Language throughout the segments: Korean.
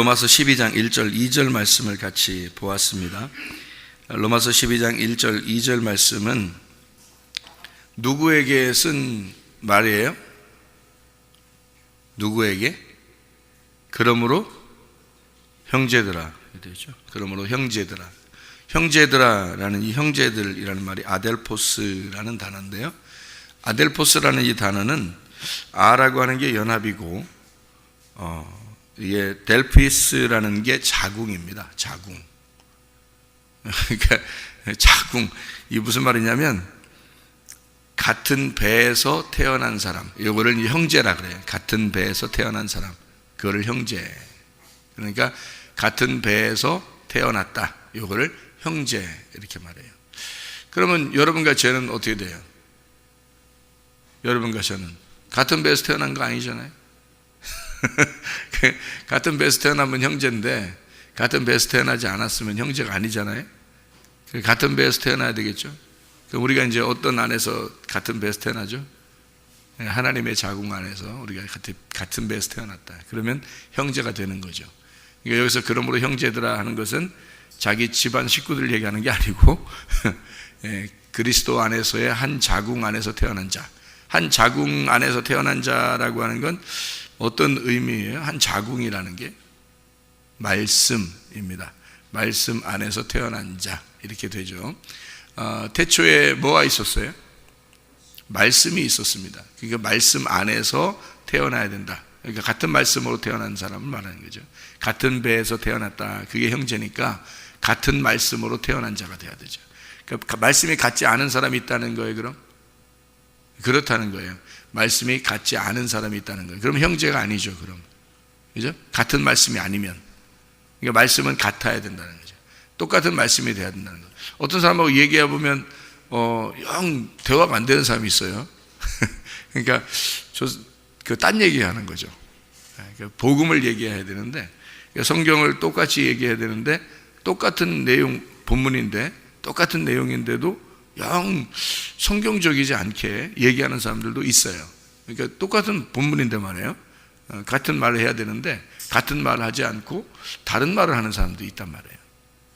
로마서 12장 1절 2절 말씀을 같이 보았습니다. 로마서 12장 1절 2절 말씀은 누구에게 쓴 말이에요? 누구에게? 그러므로 형제들아 되죠. 그러므로 형제들아 형제들아라는 이 형제들이라는 말이 아델포스라는 단어인데요. 아델포스라는 이 단어는 아라고 하는 게 연합이고 어, 이게 델피스라는 게 자궁입니다. 자궁. 그러니까 자궁 이 무슨 말이냐면 같은 배에서 태어난 사람. 요거를 형제라 그래요. 같은 배에서 태어난 사람. 그거를 형제. 그러니까 같은 배에서 태어났다. 요거를 형제 이렇게 말해요. 그러면 여러분과 저는 어떻게 돼요? 여러분과 저는 같은 배에서 태어난 거 아니잖아요. 같은 배에서 태어나면 형제인데 같은 배에서 태어나지 않았으면 형제가 아니잖아요. 같은 배에서 태어나야 되겠죠. 그럼 우리가 이제 어떤 안에서 같은 배에서 태어나죠? 하나님의 자궁 안에서 우리가 같은, 같은 배에서 태어났다. 그러면 형제가 되는 거죠. 그러니까 여기서 그러므로 형제들아 하는 것은 자기 집안 식구들 얘기하는 게 아니고 예, 그리스도 안에서의 한 자궁 안에서 태어난 자. 한 자궁 안에서 태어난 자라고 하는 건 어떤 의미예요? 한 자궁이라는 게 말씀입니다. 말씀 안에서 태어난 자 이렇게 되죠. 어, 태초에 뭐가 있었어요? 말씀이 있었습니다. 그러니까 말씀 안에서 태어나야 된다. 그러니까 같은 말씀으로 태어난 사람을 말하는 거죠. 같은 배에서 태어났다. 그게 형제니까 같은 말씀으로 태어난 자가 돼야 되죠. 그러니까 말씀이 같지 않은 사람이 있다는 거예요, 그럼? 그렇다는 거예요. 말씀이 같지 않은 사람이 있다는 거예요. 그럼 형제가 아니죠, 그럼. 그죠? 같은 말씀이 아니면. 그러니까 말씀은 같아야 된다는 거죠. 똑같은 말씀이 돼야 된다는 거예요. 어떤 사람하고 얘기해 보면, 어, 영, 대화가 안 되는 사람이 있어요. 그러니까, 저, 그, 딴 얘기 하는 거죠. 그러니까 복음을 얘기해야 되는데, 그러니까 성경을 똑같이 얘기해야 되는데, 똑같은 내용, 본문인데, 똑같은 내용인데도 영 성경적이지 않게 얘기하는 사람들도 있어요. 그러니까 똑같은 본문인데 말이에요. 어, 같은 말을 해야 되는데 같은 말을 하지 않고 다른 말을 하는 사람도 있단 말이에요.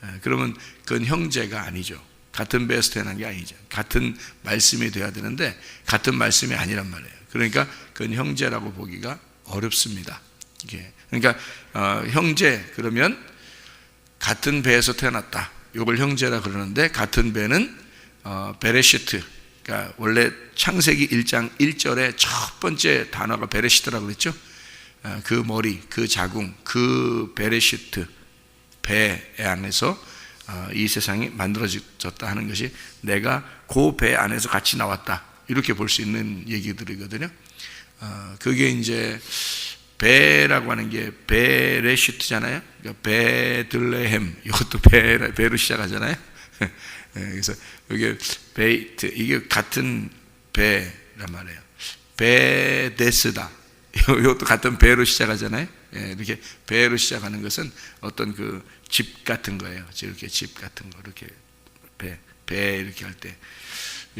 예, 그러면 그건 형제가 아니죠. 같은 배에서 태어난 게 아니죠. 같은 말씀이 돼야 되는데 같은 말씀이 아니란 말이에요. 그러니까 그건 형제라고 보기가 어렵습니다. 그러니까 어, 형제 그러면 같은 배에서 태어났다. 이걸 형제라 그러는데 같은 배는 어, 베레시트. 그러니까 원래 창세기 1장 1절에 첫 번째 단어가 베레시트라고 그랬죠. 어, 그 머리, 그 자궁, 그 베레시트 배 안에서 어, 이 세상이 만들어졌다 하는 것이 내가 그 배 안에서 같이 나왔다 이렇게 볼 수 있는 얘기들이거든요. 어, 그게 이제 배라고 하는 게 베레시트잖아요. 그러니까 베들레헴 이것도 배, 배로 시작하잖아요. 그래서 이게 베이트 이게 같은 배란 말이에요. 베데스다. 이것도 같은 배로 시작하잖아요. 이렇게 배로 시작하는 것은 어떤 그 집 같은 거예요. 이렇게 집 같은 거 이렇게 배, 배 이렇게 할 때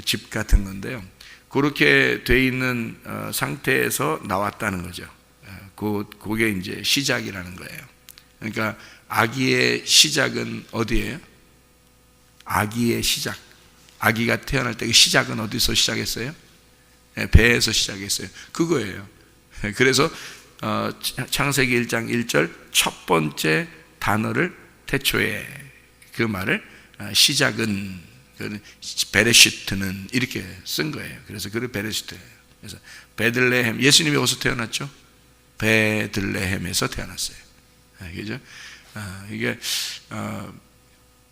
집 같은 건데요. 그렇게 돼 있는 어, 상태에서 나왔다는 거죠. 그 그게 이제 시작이라는 거예요. 그러니까 아기의 시작은 어디예요? 아기의 시작. 아기가 태어날 때그 시작은 어디서 시작했어요? 배에서 시작했어요. 그거예요. 그래서 어, 창세기 1장 1절 첫 번째 단어를 태초에 그 말을 어, 시작은 그 베레시트는 이렇게 쓴 거예요. 그래서 그 베레시트. 그래서 베들레헴 예수님이 어디서 태어났죠? 베들레헴에서 태어났어요. 그죠? 아, 이게 어,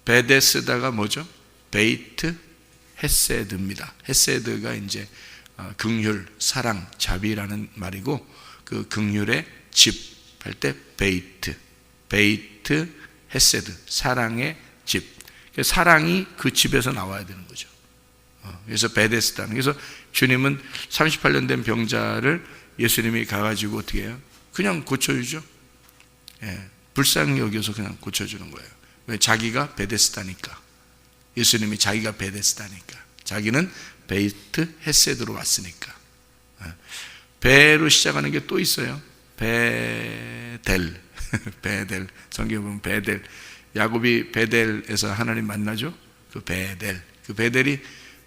베데스다가 뭐죠? 베이트 헤세드입니다. 헤세드가 이제 긍휼, 사랑, 자비라는 말이고 그 긍휼의 집 할 때 베이트, 베이트 헤세드, 사랑의 집. 사랑이 그 집에서 나와야 되는 거죠. 어, 그래서 베데스다. 그래서 주님은 38년 된 병자를 예수님이 가가지고 어떻게 해요? 그냥 고쳐주죠. 예, 불쌍히 여겨서 그냥 고쳐주는 거예요. 왜? 자기가 베데스다니까. 예수님이 자기가 베데스다니까. 자기는 베이트 헤세드로 왔으니까. 예. 배로 시작하는 게 또 있어요. 베델. 베델. 성경에 보면 베델. 야곱이 베델에서 하나님 만나죠? 그 베델. 그 베델이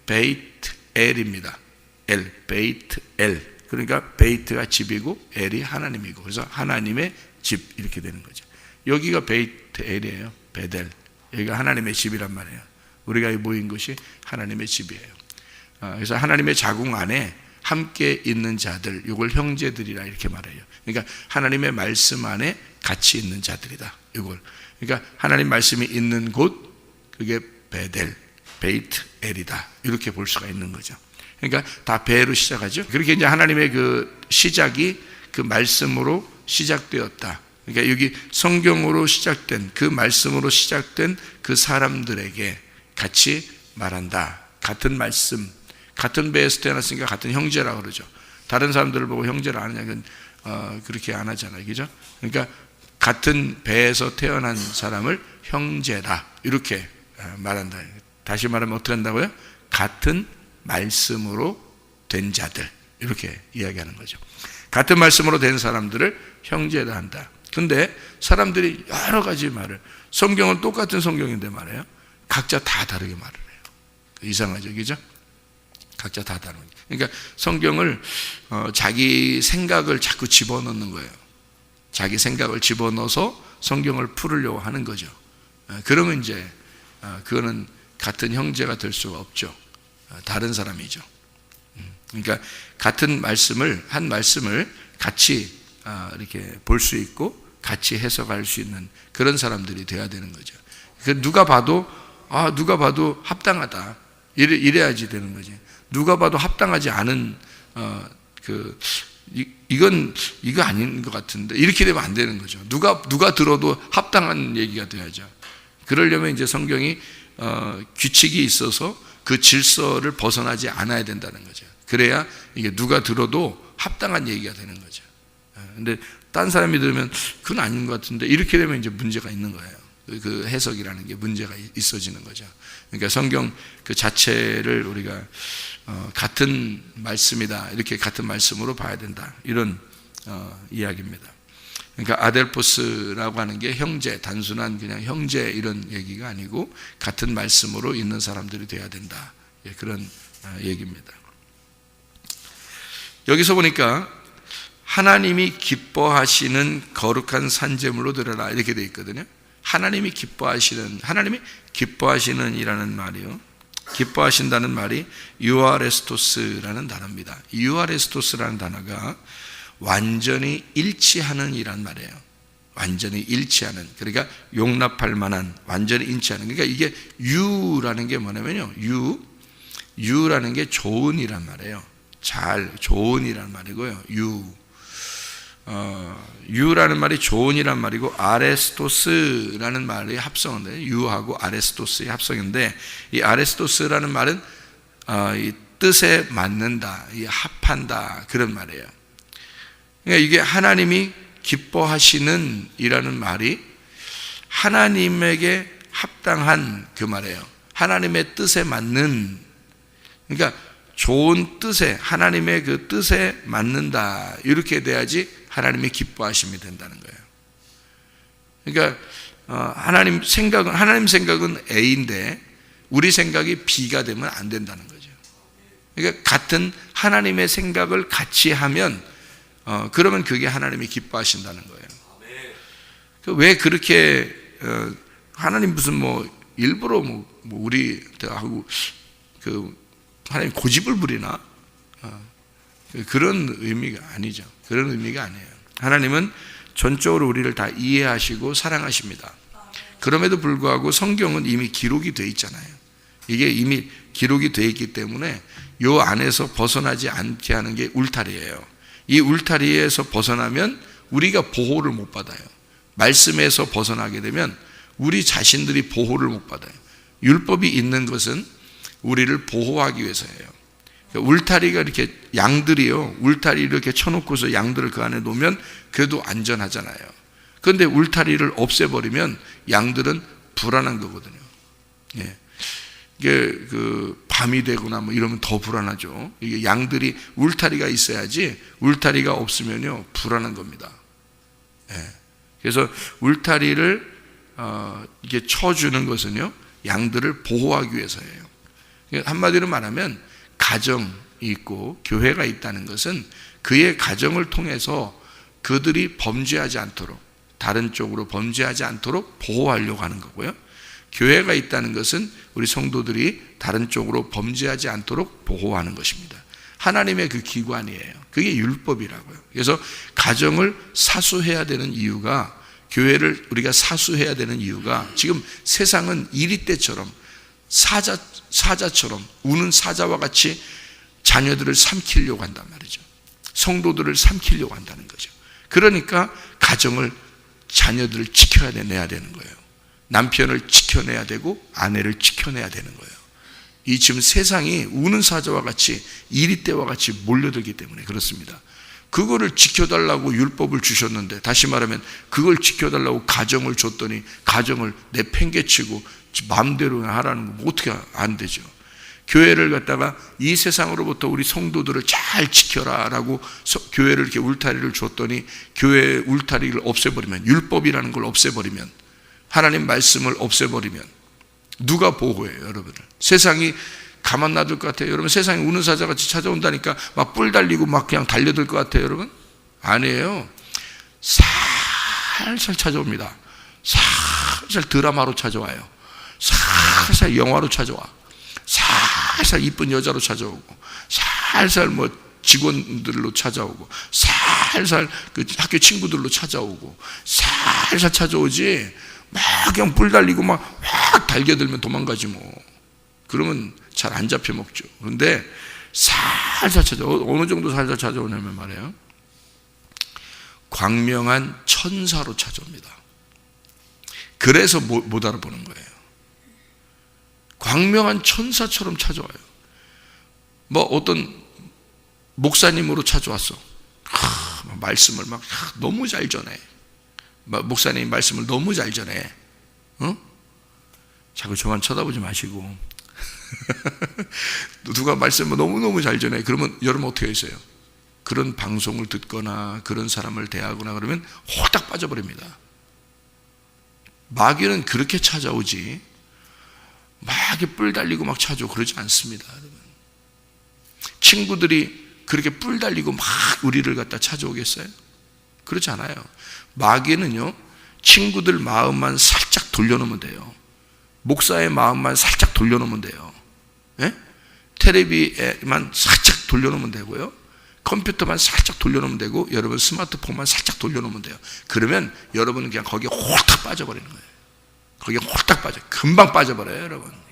베이트 엘입니다. 엘, 베이트 엘. 그러니까 베이트가 집이고 엘이 하나님이고 그래서 하나님의 집 이렇게 되는 거죠. 여기가 베이트 엘이에요. 베델. 여기가 하나님의 집이란 말이에요. 우리가 모인 것이 하나님의 집이에요. 아, 그래서 하나님의 자궁 안에 함께 있는 자들, 이걸 형제들이라 이렇게 말해요. 그러니까 하나님의 말씀 안에 같이 있는 자들이다. 이걸. 그러니까 하나님 말씀이 있는 곳, 그게 베델, 베이트 엘이다. 이렇게 볼 수가 있는 거죠. 그러니까 다 배로 시작하죠. 그렇게 이제 하나님의 그 시작이 그 말씀으로 시작되었다. 그러니까 여기 성경으로 시작된 그 말씀으로 시작된 그 사람들에게 같이 말한다. 같은 말씀, 같은 배에서 태어났으니까 같은 형제라 그러죠. 다른 사람들을 보고 형제를 아느냐, 그 어, 그렇게 안 하잖아요. 그죠? 그러니까 같은 배에서 태어난 사람을 형제다. 이렇게 어, 말한다. 다시 말하면 어떻게 한다고요? 같은 말씀으로 된 자들. 이렇게 이야기하는 거죠. 같은 말씀으로 된 사람들을 형제다 한다. 근데 사람들이 여러 가지 말을, 성경은 똑같은 성경인데 말이에요. 각자 다 다르게 말을 해요. 이상하죠. 그죠? 각자 다 다른. 그러니까 성경을 어, 자기 생각을 자꾸 집어넣는 거예요. 자기 생각을 집어넣어서 성경을 풀으려고 하는 거죠. 어, 그러면 이제 어, 그거는 같은 형제가 될 수가 없죠. 어, 다른 사람이죠. 음, 그러니까 같은 말씀을 한 말씀을 같이 어, 이렇게 볼 수 있고 같이 해석할 수 있는 그런 사람들이 돼야 되는 거죠. 그 누가 봐도 아 누가 봐도 합당하다 이래, 이래야지 되는 거지. 누가 봐도 합당하지 않은 어, 그 이, 이건 이거 아닌 것 같은데 이렇게 되면 안 되는 거죠. 누가 누가 들어도 합당한 얘기가 돼야죠. 그러려면 이제 성경이 어, 규칙이 있어서 그 질서를 벗어나지 않아야 된다는 거죠. 그래야 이게 누가 들어도 합당한 얘기가 되는 거죠. 어, 근데 딴 사람이 들으면 그건 아닌 것 같은데 이렇게 되면 이제 문제가 있는 거예요. 그 해석이라는 게 문제가 있어지는 거죠. 그러니까 성경 그 자체를 우리가 어, 같은 말씀이다 이렇게 같은 말씀으로 봐야 된다 이런 어, 이야기입니다. 그러니까 아델포스라고 하는 게 형제 단순한 그냥 형제 이런 얘기가 아니고 같은 말씀으로 있는 사람들이 돼야 된다 예, 그런 어, 얘기입니다. 여기서 보니까 하나님이 기뻐하시는 거룩한 산재물로 드려라 이렇게 돼 있거든요. 하나님이 기뻐하시는 하나님이 기뻐하시는 이라는 말이요. 기뻐하신다는 말이 유아레스토스라는 단어입니다. 유아레스토스라는 단어가 완전히 일치하는 이란 말이에요. 완전히 일치하는 그러니까 용납할 만한 완전히 일치하는 그러니까 이게 유라는 게 뭐냐면요. 유 유라는 게 좋은이란 말이에요. 잘 좋은이란 말이고요. 유 어, 유라는 말이 좋은이란 말이고 아레스토스라는 말이 합성인데 유하고 아레스토스의 합성인데 이 아레스토스라는 말은 어, 이 뜻에 맞는다, 이 합한다 그런 말이에요. 그러니까 이게 하나님이 기뻐하시는 이라는 말이 하나님에게 합당한 그 말이에요. 하나님의 뜻에 맞는 그러니까 좋은 뜻에 하나님의 그 뜻에 맞는다 이렇게 돼야지 하나님의 기뻐하심이 된다는 거예요. 그러니까 어, 하나님 생각은 하나님 생각은 A인데 우리 생각이 B가 되면 안 된다는 거죠. 그러니까 같은 하나님의 생각을 같이 하면 어, 그러면 그게 하나님이 기뻐하신다는 거예요. 그왜 그렇게 어, 하나님 무슨 뭐 일부러 뭐, 뭐 우리 하고 그 하나님 고집을 부리나 그런 의미가 아니죠. 그런 의미가 아니에요. 하나님은 전적으로 우리를 다 이해하시고 사랑하십니다. 그럼에도 불구하고 성경은 이미 기록이 되어 있잖아요. 이게 이미 기록이 되어 있기 때문에 요 안에서 벗어나지 않게 하는 게 울타리예요. 이 울타리에서 벗어나면 우리가 보호를 못 받아요. 말씀에서 벗어나게 되면 우리 자신들이 보호를 못 받아요. 율법이 있는 것은 우리를 보호하기 위해서예요. 울타리가 이렇게 양들이요. 울타리 이렇게 쳐놓고서 양들을 그 안에 놓으면 그래도 안전하잖아요. 그런데 울타리를 없애버리면 양들은 불안한 거거든요. 예. 이게 그 밤이 되거나 뭐 이러면 더 불안하죠. 이게 양들이 울타리가 있어야지 울타리가 없으면요 불안한 겁니다. 예. 그래서 울타리를 어, 이게 쳐주는 것은요 양들을 보호하기 위해서예요. 한마디로 말하면 가정이 있고 교회가 있다는 것은 그의 가정을 통해서 그들이 범죄하지 않도록 다른 쪽으로 범죄하지 않도록 보호하려고 하는 거고요. 교회가 있다는 것은 우리 성도들이 다른 쪽으로 범죄하지 않도록 보호하는 것입니다. 하나님의 그 기관이에요. 그게 율법이라고요. 그래서 가정을 사수해야 되는 이유가 교회를 우리가 사수해야 되는 이유가 지금 세상은 이리 때처럼 사자 사자처럼 우는 사자와 같이 자녀들을 삼키려고 한단 말이죠. 성도들을 삼키려고 한다는 거죠. 그러니까 가정을 자녀들을 지켜야 돼 내야 되는 거예요. 남편을 지켜내야 되고 아내를 지켜내야 되는 거예요. 이 지금 세상이 우는 사자와 같이 이리 때와 같이 몰려들기 때문에 그렇습니다. 그거를 지켜달라고 율법을 주셨는데 다시 말하면 그걸 지켜달라고 가정을 줬더니 가정을 내팽개치고 마음대로 하라는 거 어떻게 안 되죠. 교회를 갖다가 이 세상으로부터 우리 성도들을 잘 지켜라라고 교회를 이렇게 울타리를 줬더니 교회의 울타리를 없애버리면 율법이라는 걸 없애버리면 하나님 말씀을 없애버리면 누가 보호해요 여러분을 세상이 가만 놔둘 것 같아요. 여러분 세상에 우는 사자같이 찾아온다니까 막 뿔 달리고 막 그냥 달려들 것 같아요 여러분? 아니에요. 살살 찾아옵니다. 살살 드라마로 찾아와요. 살살 영화로 찾아와. 살살 이쁜 여자로 찾아오고 살살 뭐 직원들로 찾아오고 살살 그 학교 친구들로 찾아오고 살살 찾아오지. 막 그냥 뿔 달리고 막 확 달겨들면 도망가지 뭐. 그러면 잘 안 잡혀 먹죠 그런데 살살 찾아 어느 정도 살살 찾아오냐면 말이에요 광명한 천사로 찾아옵니다 그래서 못 알아보는 거예요 광명한 천사처럼 찾아와요. 뭐 어떤 목사님으로 찾아왔어. 하, 말씀을 막 하, 너무 잘 전해. 목사님 말씀을 너무 잘 전해. 어? 자꾸 저만 쳐다보지 마시고. 누가 말씀을 너무너무 잘 전해. 그러면 여러분 어떻게 했어요? 그런 방송을 듣거나 그런 사람을 대하거나 그러면 홀딱 빠져버립니다. 마귀는 그렇게 찾아오지. 막뿔 달리고 막 찾아오고 그러지 않습니다. 여러분. 친구들이 그렇게 뿔 달리고 막 우리를 갖다 찾아오겠어요? 그렇지 않아요. 마귀는요, 친구들 마음만 살짝 돌려놓으면 돼요. 목사의 마음만 살짝 돌려놓으면 돼요. 예? 테레비에만 살짝 돌려놓으면 되고요. 컴퓨터만 살짝 돌려놓으면 되고, 여러분 스마트폰만 살짝 돌려놓으면 돼요. 그러면 여러분은 그냥 거기에 홀딱 빠져버리는 거예요. 거기에 홀딱 빠져. 금방 빠져버려요, 여러분.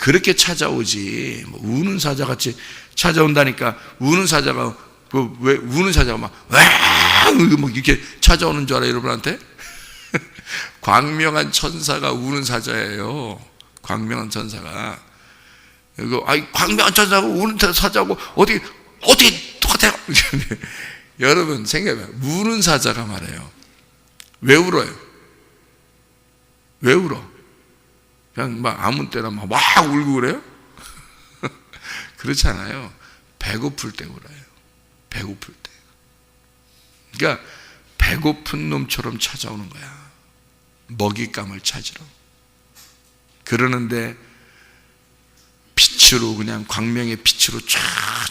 그렇게 찾아오지. 뭐 우는 사자 같이 찾아온다니까 우는 사자가 그왜 우는 사자가 막와뭐 이렇게 찾아오는 줄 알아 요 여러분한테? 광명한 천사가 우는 사자예요. 광명한 천사가. 이거 아이 광명한 천사가 우는 사자고 어디 어디 똑같아요. 여러분 생각해 봐요. 우는 사자가 말해요. 왜 울어요? 왜 울어? 그냥 막 아무 때나 막, 막 울고 그래요? 그렇지 않아요. 배고플 때 울어요. 배고플 때. 그러니까 배고픈 놈처럼 찾아오는 거야. 먹잇감을 찾으러. 그러는데 빛으로 그냥 광명의 빛으로 쫙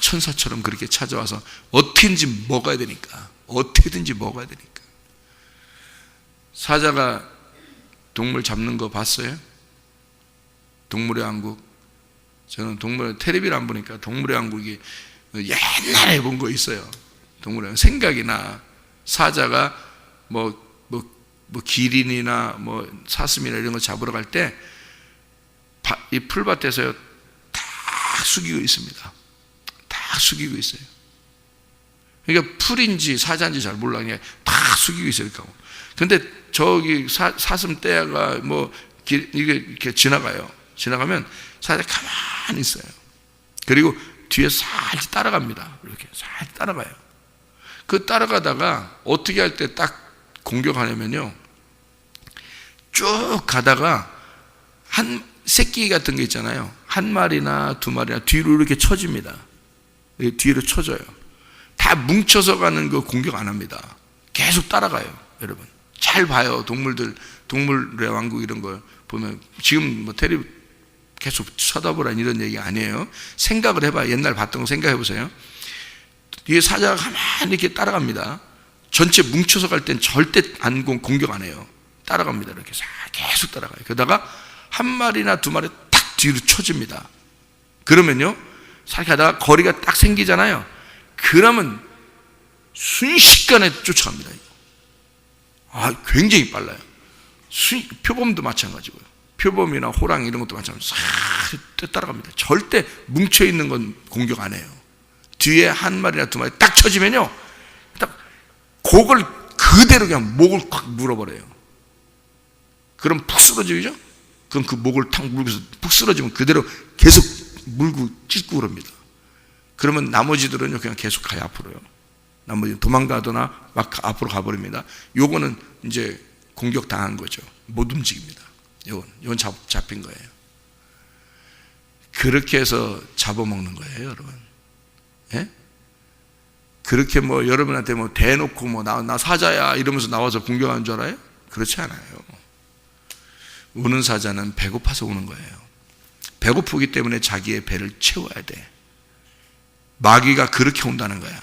천사처럼 그렇게 찾아와서 어떻게든지 먹어야 되니까 어떻게든지 먹어야 되니까 사자가 동물 잡는 거 봤어요? 동물의 왕국. 저는 동물 텔레비를 안 보니까 동물의 왕국이 옛날에 본 거 있어요. 동물의 생각이나 사자가 뭐 뭐, 뭐 기린이나 뭐 사슴이나 이런 거 잡으러 갈 때 이 풀밭에서요 다 숙이고 있습니다. 다 숙이고 있어요. 그러니까 풀인지 사자인지 잘 몰라 그냥 다 숙이고 있어요. 그런데 저기 사, 사슴 떼가 뭐 길, 이게 이렇게 지나가요. 지나가면 사자 가만히 있어요. 그리고 뒤에 살짝 따라갑니다. 이렇게 살짝 따라가요. 그 따라가다가 어떻게 할 때 딱 공격하냐면요. 쭉 가다가 한 새끼 같은 게 있잖아요. 한 마리나 두 마리나 뒤로 이렇게 쳐집니다. 뒤로 쳐져요. 다 뭉쳐서 가는 거 공격 안 합니다. 계속 따라가요. 여러분. 잘 봐요. 동물들, 동물의 왕국 이런 거 보면 지금 뭐 테레비 계속 쳐다보라 이런 얘기 아니에요. 생각을 해봐. 옛날 봤던 거 생각해 보세요. 뒤에 사자가 가만히 이렇게 따라갑니다. 전체 뭉쳐서 갈 땐 절대 안 공- 공격 안 해요. 따라갑니다. 이렇게 싹 계속 따라가요. 그러다가 한 마리나 두 마리 탁 뒤로 쳐집니다. 그러면요, 살 가다가 거리가 딱 생기잖아요. 그러면 순식간에 쫓아갑니다. 아, 굉장히 빨라요. 순, 표범도 마찬가지고요. 표범이나 호랑 이런 것도 마찬가지고 싹 따라갑니다. 절대 뭉쳐 있는 건 공격 안 해요. 뒤에 한 마리나 두 마리 딱 쳐지면요, 딱 곡을 그대로 그냥 목을 콱 물어버려요. 그럼 푹 쓰러지죠? 그럼 그 목을 탁 물고서 푹 쓰러지면 그대로 계속 물고 찢고 그럽니다. 그러면 나머지들은요 그냥 계속 가요 앞으로요. 나머지 도망가거나 막 앞으로 가버립니다. 요거는 이제 공격 당한 거죠. 못 움직입니다. 요건 요건 잡, 잡힌 거예요. 그렇게 해서 잡아먹는 거예요, 여러분. 예? 그렇게 뭐 여러분한테 뭐 대놓고 뭐 나 나 사자야 이러면서 나와서 공격하는 줄 알아요? 그렇지 않아요. 우는 사자는 배고파서 우는 거예요. 배고프기 때문에 자기의 배를 채워야 돼. 마귀가 그렇게 온다는 거야.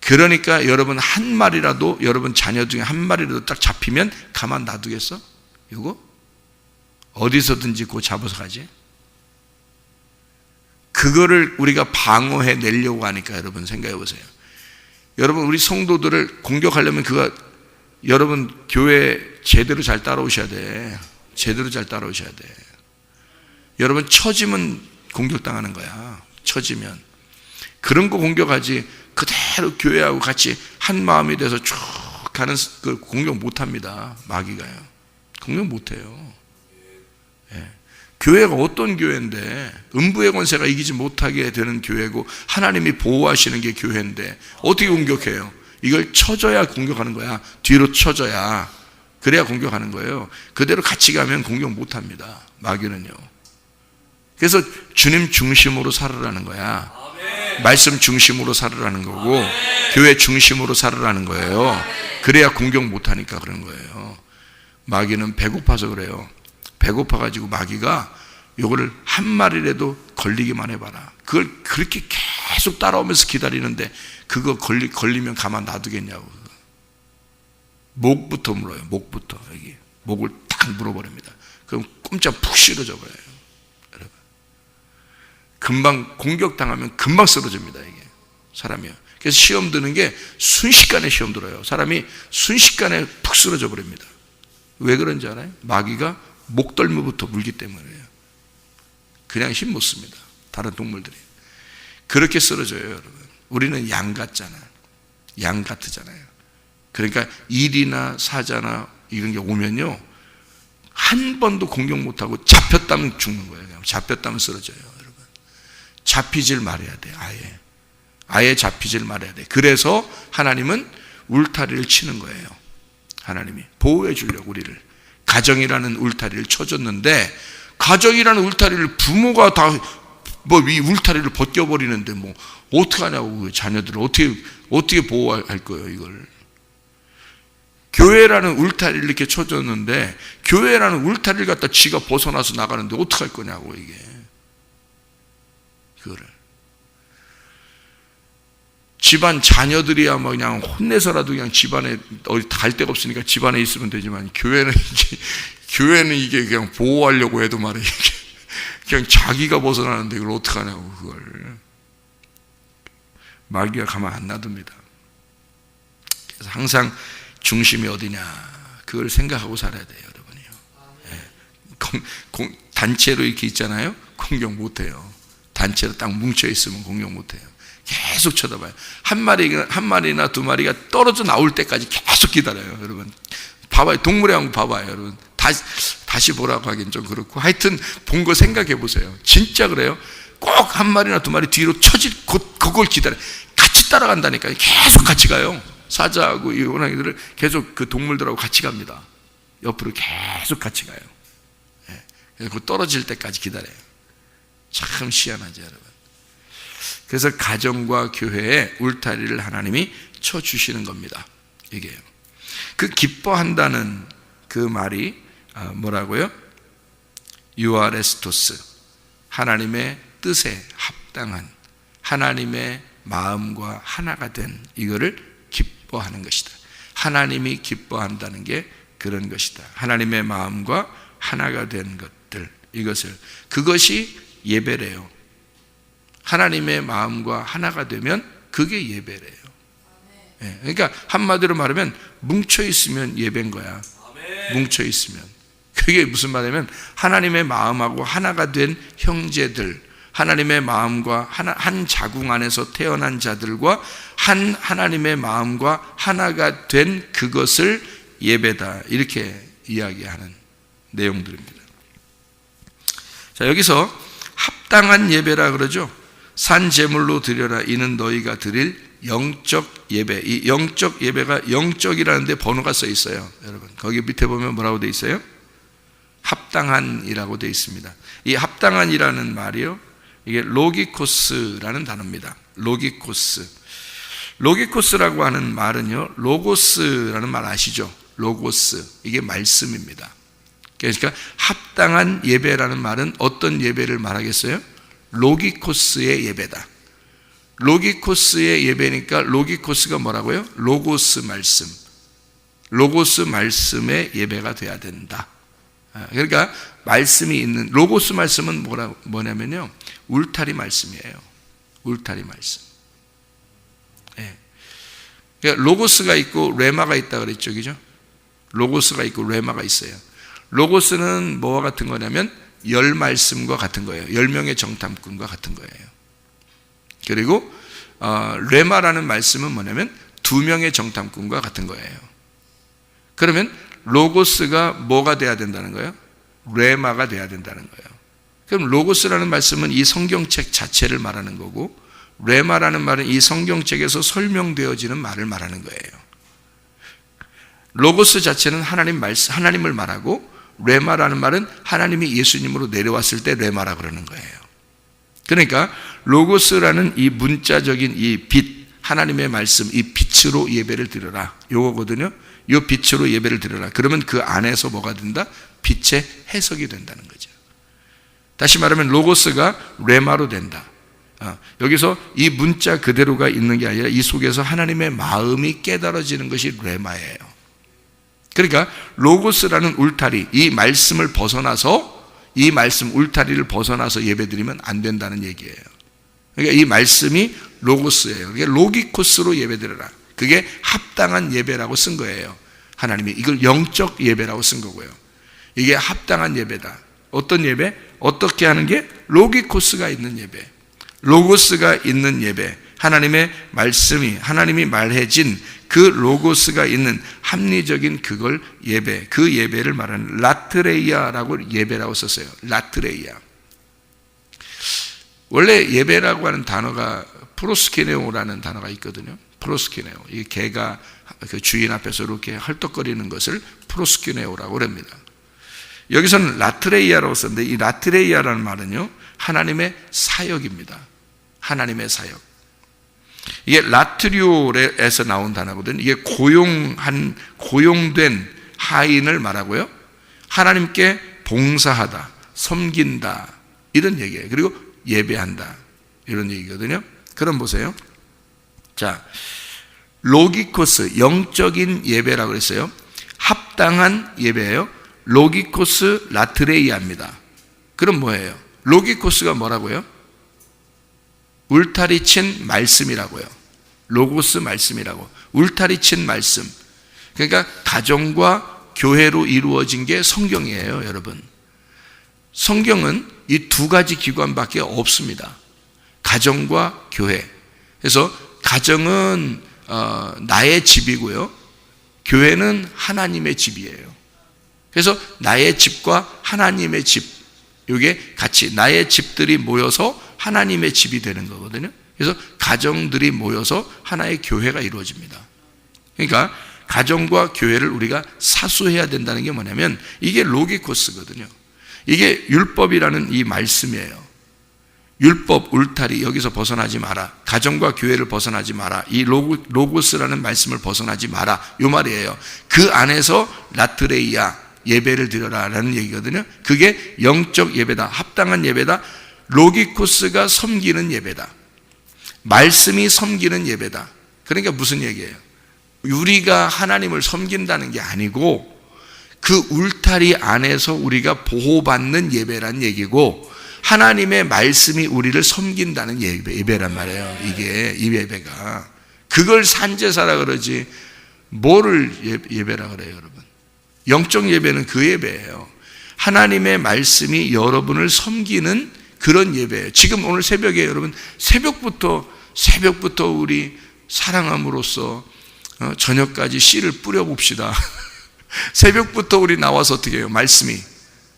그러니까 여러분 한 마리라도 여러분 자녀 중에 한 마리라도 딱 잡히면 가만 놔두겠어? 이거 어디서든지 그 잡아서 가지. 그거를 우리가 방어해 내려고 하니까 여러분 생각해 보세요. 여러분 우리 성도들을 공격하려면 그가 여러분 교회 제대로 잘 따라오셔야 돼. 제대로 잘 따라오셔야 돼. 여러분 처지면 공격당하는 거야. 처지면 그런 거 공격하지 그대로 교회하고 같이 한 마음이 돼서 쭉 가는 그 공격 못 합니다. 마귀가요. 공격 못 해요. 예. 교회가 어떤 교회인데 음부의 권세가 이기지 못하게 되는 교회고 하나님이 보호하시는 게 교회인데 어떻게 공격해요? 이걸 쳐줘야 공격하는 거야. 뒤로 쳐줘야 그래야 공격하는 거예요. 그대로 같이 가면 공격 못 합니다. 마귀는요. 그래서 주님 중심으로 살으라는 거야. 말씀 중심으로 살으라는 거고 교회 중심으로 살으라는 거예요. 그래야 공격 못 하니까 그런 거예요. 마귀는 배고파서 그래요. 배고파 가지고 마귀가 요거를 한 마리라도 걸리기만 해봐라. 그걸 그렇게 계속 따라오면서 기다리는데 그거 걸리 걸리면 가만 놔두겠냐고. 목부터 물어요. 목부터 여기 목을 딱 물어버립니다. 그럼 꼼짝 푹 실어져 버려요. 여러분. 금방 공격 당하면 금방 쓰러집니다. 이게 사람이요. 그래서 시험 드는 게 순식간에 시험 들어요. 사람이 순식간에 푹 쓰러져 버립니다. 왜 그런지 알아요? 마귀가 목덜미부터 물기 때문이에요. 그냥 힘 못 씁니다. 다른 동물들이. 그렇게 쓰러져요, 여러분. 우리는 양 같잖아요. 양 같으잖아요. 그러니까 일이나 사자나 이런 게 오면요. 한 번도 공격 못하고 잡혔다면 죽는 거예요. 잡혔다면 쓰러져요, 여러분. 잡히질 말아야 돼, 아예. 아예 잡히질 말아야 돼. 그래서 하나님은 울타리를 치는 거예요. 하나님이 보호해 주려고 우리를 가정이라는 울타리를 쳐줬는데 가정이라는 울타리를 부모가 다 뭐 이 울타리를 벗겨 버리는데 뭐 어떻게 하냐고 그 자녀들을 어떻게 어떻게 보호할 거예요 이걸 교회라는 울타리를 이렇게 쳐줬는데 교회라는 울타리를 갖다 지가 벗어나서 나가는데 어떻게 할 거냐고 이게. 그거를. 집안 자녀들이야 뭐 그냥 혼내서라도 그냥 집안에 어디 갈 데가 없으니까 집안에 있으면 되지만 교회는 이게 교회는 이게 그냥 보호하려고 해도 말이야 이게. 그냥 자기가 벗어나는데 이걸 어떻게 하냐고 그걸. 마귀가 가만 안 놔둡니다. 그래서 항상 중심이 어디냐 그걸 생각하고 살아야 돼요, 여러분이요. 예. 공, 공, 단체로 이렇게 있잖아요. 공격 못 해요. 단체로 딱 뭉쳐 있으면 공격 못 해요. 계속 쳐다봐요. 한 마리, 한 마리나 두 마리가 떨어져 나올 때까지 계속 기다려요, 여러분. 봐봐요. 동물의 왕국 봐봐요, 여러분. 다시, 다시 보라고 하긴 좀 그렇고. 하여튼, 본 거 생각해 보세요. 진짜 그래요. 꼭 한 마리나 두 마리 뒤로 쳐질, 곧, 그걸 기다려. 같이 따라간다니까요. 계속 같이 가요. 사자하고 이 호랑이들을 계속 그 동물들하고 같이 갑니다. 옆으로 계속 같이 가요. 예. 그래서 그 떨어질 때까지 기다려요. 참 희한하죠, 여러분. 그래서 가정과 교회에 울타리를 하나님이 쳐 주시는 겁니다. 이게요. 그 기뻐한다는 그 말이 아, 뭐라고요? 유아레스토스 하나님의 뜻에 합당한 하나님의 마음과 하나가 된 이거를 기뻐하는 것이다. 하나님이 기뻐한다는 게 그런 것이다. 하나님의 마음과 하나가 된 것들 이것을 그것이 예배래요. 하나님의 마음과 하나가 되면 그게 예배래요. 예, 그러니까 한마디로 말하면 뭉쳐 있으면 예배인 거야. 뭉쳐 있으면 그게 무슨 말이냐면 하나님의 마음하고 하나가 된 형제들, 하나님의 마음과 한 자궁 안에서 태어난 자들과 한 하나님의 마음과 하나가 된 그것을 예배다 이렇게 이야기하는 내용들입니다. 자 여기서 합당한 예배라 그러죠. 산 제물로 드려라 이는 너희가 드릴 영적 예배. 이 영적 예배가 영적이라는데 번호가 써 있어요. 여러분 거기 밑에 보면 뭐라고 돼 있어요? 합당한이라고 돼 있습니다. 이 합당한이라는 말이요. 이게 로기코스라는 단어입니다. 로기코스. 로기코스라고 하는 말은요. 로고스라는 말 아시죠? 로고스. 이게 말씀입니다. 그러니까 합당한 예배라는 말은 어떤 예배를 말하겠어요? 로기코스의 예배다. 로기코스의 예배니까 로기코스가 뭐라고요? 로고스 말씀. 로고스 말씀의 예배가 돼야 된다. 아, 그러니까 말씀이 있는 로고스 말씀은 뭐라 뭐냐면요 울타리 말씀이에요. 울타리 말씀. 예. 그러니까 로고스가 있고 레마가 있다 그랬죠, 그죠? 로고스가 있고 레마가 있어요. 로고스는 뭐와 같은 거냐면 열 말씀과 같은 거예요. 열 명의 정탐꾼과 같은 거예요. 그리고 어, 레마라는 말씀은 뭐냐면 두 명의 정탐꾼과 같은 거예요. 그러면 로고스가 뭐가 돼야 된다는 거예요? 레마가 돼야 된다는 거예요. 그럼 로고스라는 말씀은 이 성경책 자체를 말하는 거고 레마라는 말은 이 성경책에서 설명되어지는 말을 말하는 거예요. 로고스 자체는 하나님 말씀, 하나님을 말하고 레마라는 말은 하나님이 예수님으로 내려왔을 때 레마라 그러는 거예요. 그러니까 로고스라는 이 문자적인 이 빛, 하나님의 말씀, 이 빛으로 예배를 드려라. 요거거든요. 요 빛으로 예배를 드려라. 그러면 그 안에서 뭐가 된다? 빛의 해석이 된다는 거죠. 다시 말하면 로고스가 레마로 된다. 어, 여기서 이 문자 그대로가 있는 게 아니라 이 속에서 하나님의 마음이 깨달아지는 것이 레마예요. 그러니까 로고스라는 울타리, 이 말씀을 벗어나서 이 말씀 울타리를 벗어나서 예배드리면 안 된다는 얘기예요. 그러니까 이 말씀이 로고스예요. 그러니까 로기코스로 예배드려라. 그게 합당한 예배라고 쓴 거예요. 하나님이 이걸 영적 예배라고 쓴 거고요. 이게 합당한 예배다. 어떤 예배? 어떻게 하는 게 로기코스가 있는 예배. 로고스가 있는 예배. 하나님의 말씀이 하나님이 말해진 그 로고스가 있는 합리적인 그걸 예배, 그 예배를 말하는 라트레이아라고 예배라고 썼어요. 라트레이아. 원래 예배라고 하는 단어가 프로스케네오라는 단어가 있거든요. 프로스케네오. 이 개가 그 주인 앞에서 이렇게 헐떡거리는 것을 프로스케네오라고 합니다. 여기서는 라트레이아라고 썼는데 이 라트레이아라는 말은요. 하나님의 사역입니다. 하나님의 사역. 이게 라트리오에서 나온 단어거든요. 이게 고용한 고용된 하인을 말하고요. 하나님께 봉사하다, 섬긴다 이런 얘기예요. 그리고 예배한다 이런 얘기거든요. 그럼 보세요. 자, 로기코스 영적인 예배라고 그랬어요. 합당한 예배예요. 로기코스 라트레이아입니다. 그럼 뭐예요? 로기코스가 뭐라고요? 울타리 친 말씀이라고요. 로고스 말씀이라고. 울타리 친 말씀. 그러니까 가정과 교회로 이루어진 게 성경이에요, 여러분. 성경은 이 두 가지 기관밖에 없습니다. 가정과 교회. 그래서 가정은 어, 나의 집이고요. 교회는 하나님의 집이에요. 그래서 나의 집과 하나님의 집, 이게 같이 나의 집들이 모여서 하나님의 집이 되는 거거든요. 그래서 가정들이 모여서 하나의 교회가 이루어집니다. 그러니까 가정과 교회를 우리가 사수해야 된다는 게 뭐냐면 이게 로기코스거든요. 이게 율법이라는 이 말씀이에요. 율법, 울타리 여기서 벗어나지 마라. 가정과 교회를 벗어나지 마라. 이 로고, 로고스라는 말씀을 벗어나지 마라. 요 말이에요. 그 안에서 라트레이아 예배를 드려라라는 얘기거든요. 그게 영적 예배다. 합당한 예배다. 로기코스가 섬기는 예배다. 말씀이 섬기는 예배다. 그러니까 무슨 얘기예요? 우리가 하나님을 섬긴다는 게 아니고 그 울타리 안에서 우리가 보호받는 예배란 얘기고 하나님의 말씀이 우리를 섬긴다는 예배, 예배란 말이에요. 이게 이 예배가 그걸 산제사라 그러지 뭐를 예- 예배라 그래요, 여러분? 영적 예배는 그 예배예요. 하나님의 말씀이 여러분을 섬기는 그런 예배예요. 지금 오늘 새벽에 여러분 새벽부터 새벽부터 우리 사랑함으로써 어, 저녁까지 씨를 뿌려 봅시다. 새벽부터 우리 나와서 어떻게 해요? 말씀이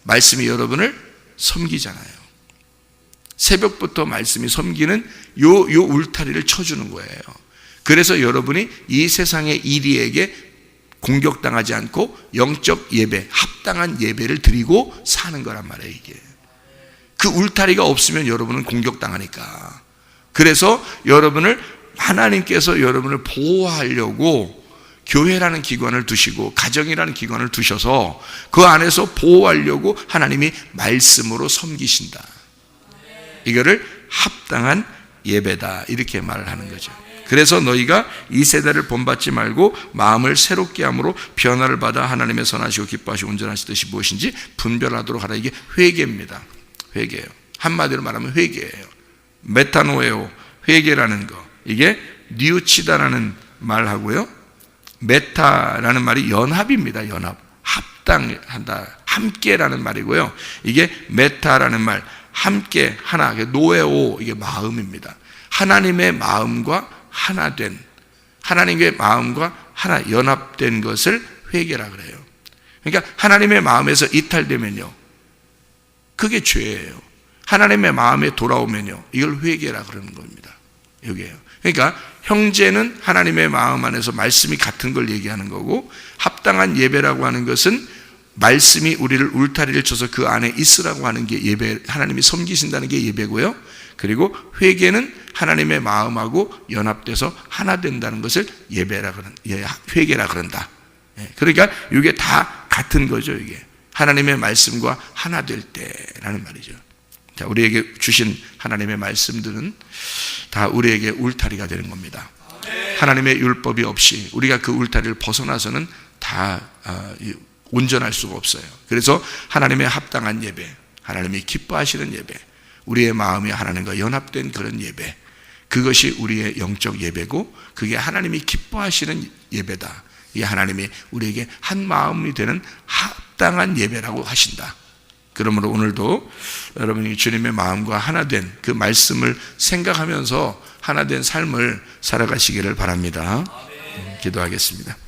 말씀이 여러분을 섬기잖아요. 새벽부터 말씀이 섬기는 요, 요 울타리를 쳐주는 거예요. 그래서 여러분이 이 세상의 이리에게 공격당하지 않고 영적 예배, 합당한 예배를 드리고 사는 거란 말이에요, 이게. 그 울타리가 없으면 여러분은 공격당하니까. 그래서 여러분을 하나님께서 여러분을 보호하려고 교회라는 기관을 두시고 가정이라는 기관을 두셔서 그 안에서 보호하려고 하나님이 말씀으로 섬기신다. 이거를 합당한 예배다. 이렇게 말을 하는 거죠. 그래서 너희가 이 세대를 본받지 말고 마음을 새롭게 함으로 변화를 받아 하나님의 선하시고 기뻐하시고 온전하시 뜻이 무엇인지 분별하도록 하라. 이게 회개입니다. 회개예요. 한마디로 말하면 회개예요. 메타노에오 회개라는 거. 이게 니우치다라는 말하고요. 메타라는 말이 연합입니다. 연합. 합당한다. 함께라는 말이고요. 이게 메타라는 말. 함께 하나. 노에오 이게 마음입니다. 하나님의 마음과 하나 된 하나님의 마음과 하나 연합된 것을 회개라 그래요. 그러니까 하나님의 마음에서 이탈되면요. 그게 죄예요. 하나님의 마음에 돌아오면요. 이걸 회개라 그러는 겁니다. 여기에요. 그러니까 형제는 하나님의 마음 안에서 말씀이 같은 걸 얘기하는 거고 합당한 예배라고 하는 것은 말씀이 우리를 울타리를 쳐서 그 안에 있으라고 하는 게 예배, 하나님이 섬기신다는 게 예배고요. 그리고 회개는 하나님의 마음하고 연합돼서 하나 된다는 것을 예배라 그런, 예, 회개라 그런다. 예, 그러니까 이게 다 같은 거죠, 이게. 하나님의 말씀과 하나 될 때라는 말이죠. 자, 우리에게 주신 하나님의 말씀들은 다 우리에게 울타리가 되는 겁니다. 하나님의 율법이 없이 우리가 그 울타리를 벗어나서는 다 아, 이, 온전할 수가 없어요. 그래서 하나님의 합당한 예배, 하나님이 기뻐하시는 예배, 우리의 마음이 하나님과 연합된 그런 예배, 그것이 우리의 영적 예배고, 그게 하나님이 기뻐하시는 예배다. 이 하나님이 우리에게 한 마음이 되는 합당한 예배라고 하신다. 그러므로 오늘도 여러분이 주님의 마음과 하나 된 그 말씀을 생각하면서 하나 된 삶을 살아가시기를 바랍니다. 기도하겠습니다.